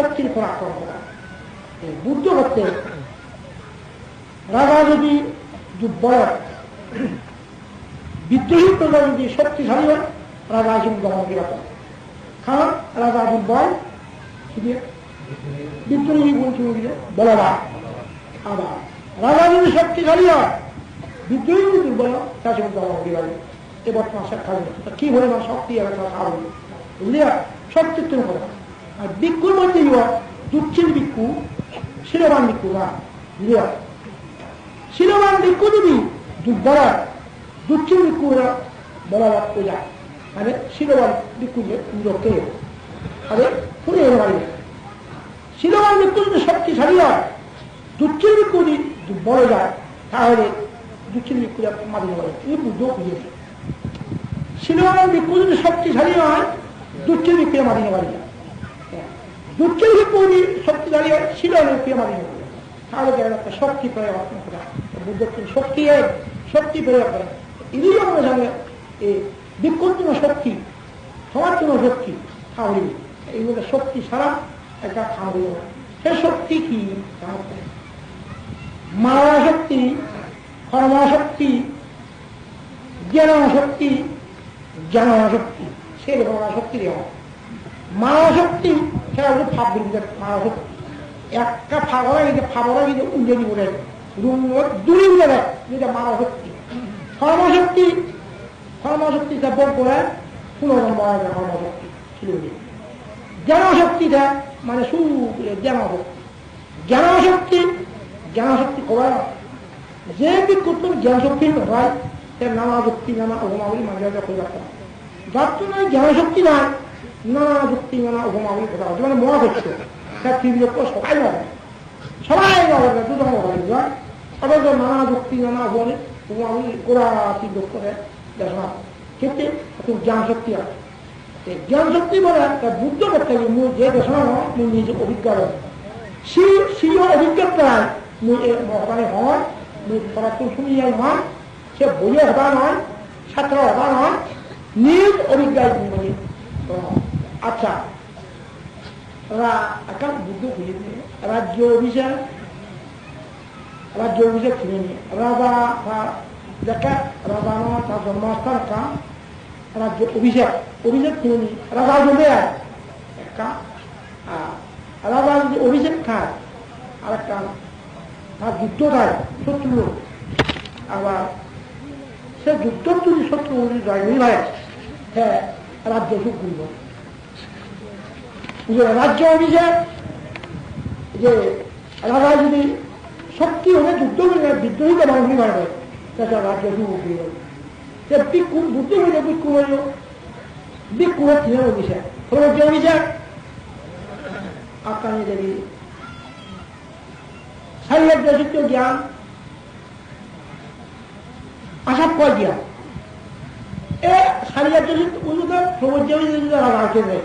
শক্তির উপর আক্রমণ করা। এই বুদ্ধ হচ্ছে রাজা যদি হয়, বিদ্রোহী প্রজা যদি শক্তিশালী হয় রাজা কিন্তু দমন করে কারণ রাজা দুর্বল বিদ্রোহী গুণ দিলে বলবান। আবার রাজা যদি শক্তিশালী হয় বিদ্রোহী যদি দুর্বল হয় তার সঙ্গে দমন যাবে এ বর্তমান শিক্ষা কি পরিমাণ শক্তি কারণ বুঝলি সত্যিত্বের কথা আর ভিক্ষুর মধ্যে দুচ্ছিল ভিক্ষু শিরবান ভিক্ষু না বুঝলি শিরবান ভিক্ষু যদি দুর্বল দুচ্ছিল ভিক্ষুরা বলা যায়। মানে শিরবান ভিক্ষু যে লোককে আরে এনে বাড়ি শিরবান ভিক্ষু যদি শক্তিশালী হয় দুচ্ছিল ভিক্ষু যদি দুর্বল যায়, তাহলে দুচ্ছিল ভিক্ষুরা মাদিনে বলে এই বুদ্ধ খুঁজে শিলবান ভিক্ষু যদি শক্তিশালী হয় দুচ্ছের বিক্রিয়া মাদিনে বাড়ি ভিক্ষু যদি শক্তিশালী হয় মাদিনে বাড়ি যায় তাহলে কেন একটা শক্তি প্রয়োগ বুদ্ধ শক্তি এক, শক্তি প্রয়োগ করে। আমাদের সঙ্গে এই ভিক্ষুর জন্য শক্তি সবার জন্য শক্তি খাওয়ারি এই মধ্যে শক্তি ছাড়া একটা খাওয়ারি সে শক্তি কি মারা শক্তি কর্মশক্তি জ্ঞান শক্তি জ্ঞান শক্তি সেরকম শক্তি দেওয়া মানব শক্তি সেটা হচ্ছে ফাপ বিদ্যা মানব একটা ফাগরা গিয়ে ফাগরা গিয়ে উল্টে দিব দূরে উঠে দেয় যেটা মানব কর্মশক্তি কর্মশক্তি যাপন করে পুনরম যায়। কর্মশক্তি ছিল জ্ঞানশক্তিটা মানে সু জ্ঞানশক্তি। জ্ঞানশক্তি জ্ঞানশক্তি কবার যে বিক্ষুত্তম জ্ঞান শক্তি হয় তার নানা যুক্তি নানা উপমাবলী মাঝে মাঝে রাখতে যার জন্য জ্ঞান শক্তি নাই নানা যুক্তি, নানা উপমাবলী কথা হচ্ছে মানে মনে করছে তার তীব্র সবাই নয় সবাই নয় দুজন নয় অথচ নানা যুক্তি, নানা উপমাবলী গোড়া তীব্র করে? দেখা ক্ষেত্রে একটু জ্ঞান শক্তি আছে। জ্ঞান শক্তি বলে তার বুদ্ধ করতে গেলে মূল যে দেশনা হয় মূল নিজে অভিজ্ঞতা সি সিও অভিজ্ঞতায় মূল মহানে হয় পড়াশোনা শুনি যাই হয়, সে বইয়ে হতা নয় ছাত্র হতা নয় নিজ অভিজ্ঞায় আচ্ছা। একটা বুদ্ধ খুঁজে দিয়ে রাজ্য অভিষেক। রাজ্য অভিষেক কিনে নিয়ে। রাজা দেখা রাজা নয় তার জন্মস্থান একটা। রাজ্য অভিষেক অভিষেক কিনে নিয়ে। রাজা জমে আয় একটা রাজা যদি অভিষেক খায়, আর একটা, তার যুদ্ধ থাকে শত্রু। আবার সে যুদ্ধ যদি শত্রু জয়ী হয় হ্যাঁ রাজ্য সুখ করব রাজ্য অভিযান, যে রাজা যদি শক্তি হলে যুদ্ধ করে বিদ্রোহীকে মানুষ মারবে তাছাড়া রাজ্য সুখ করব সে বিক্ষু বুদ্ধি হইলে বিক্ষু হইল বিক্ষু হচ্ছে অভিষেক রাজ্য অভিষেক আপনার দেবী যথিত জ্ঞান আসাদ কয় জ্ঞান, এ শারীরিক যথিত উন্নত, সমুদ্র রাজাকে দেয়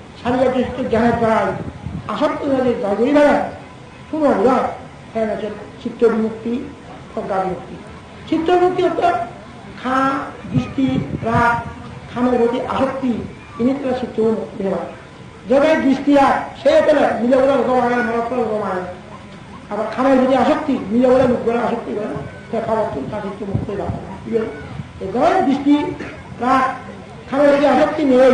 গাড়ি শারীরিক জ্ঞানের দ্বারা আসক্ত যাদের জয়গরি বেড়ায় শুনো না হ্যাঁ চিত্ত বিমুক্তি প্রজ্ঞা বিমুক্তি চিত্ত খা দৃষ্টি রাগ খামের প্রতি আসক্তি, ইনি তারা মুক্তি দেওয়া জায়গায় দৃষ্টি আর সে পেলে মিলে বলে রকম মরক্ষ রকম আবার খামের প্রতি আসক্তি, মিলে বলে মুখ করে আসক্তি করে। সে খাবার তার চিত্ত মুক্ত যাবে দৃষ্টি রাগ খামের প্রতি আসক্তি নেই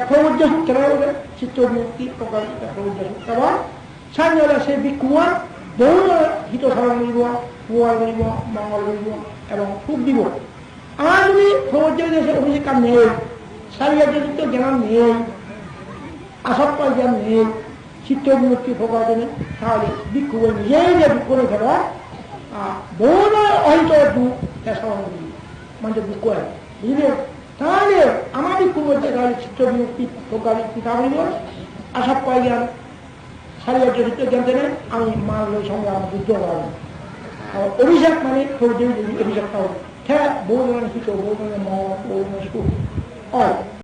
প্রবজ্য সুখ কেন হবে চিত্ত মুক্তি প্রকাশ প্রবজ্য সুখ এবং চাঞ্জলে সেই ভিক্ষুমান বহু হিত কৰিব মংগল কৰিব এবং সুখ দিব আমার যদি সমুদ্র দেশে অভিষেকার নেই শারীরিক জ্ঞান নেই আসক্ত জ্ঞান নেই চিত্ত বিমুক্তি প্রকার জন্য তাহলে ভিক্ষু নিজেই যে করে ফেলা বহু অহিত দুঃখ মানে দুঃখ বুঝলে তাহলে আমাদের বলতে তাহলে চিত্ত বিমুক্তি আশা পাই বলিব আসক্ত জ্ঞান জানতে নেন জ্ঞান আমি মার সঙ্গে আমার যুদ্ধ করাবো। অভিষেক মানে অভিষেকটা হবে। হ্যাঁ বহু ধরনের কিছু বহু ধরনের মহ বহু ধরনের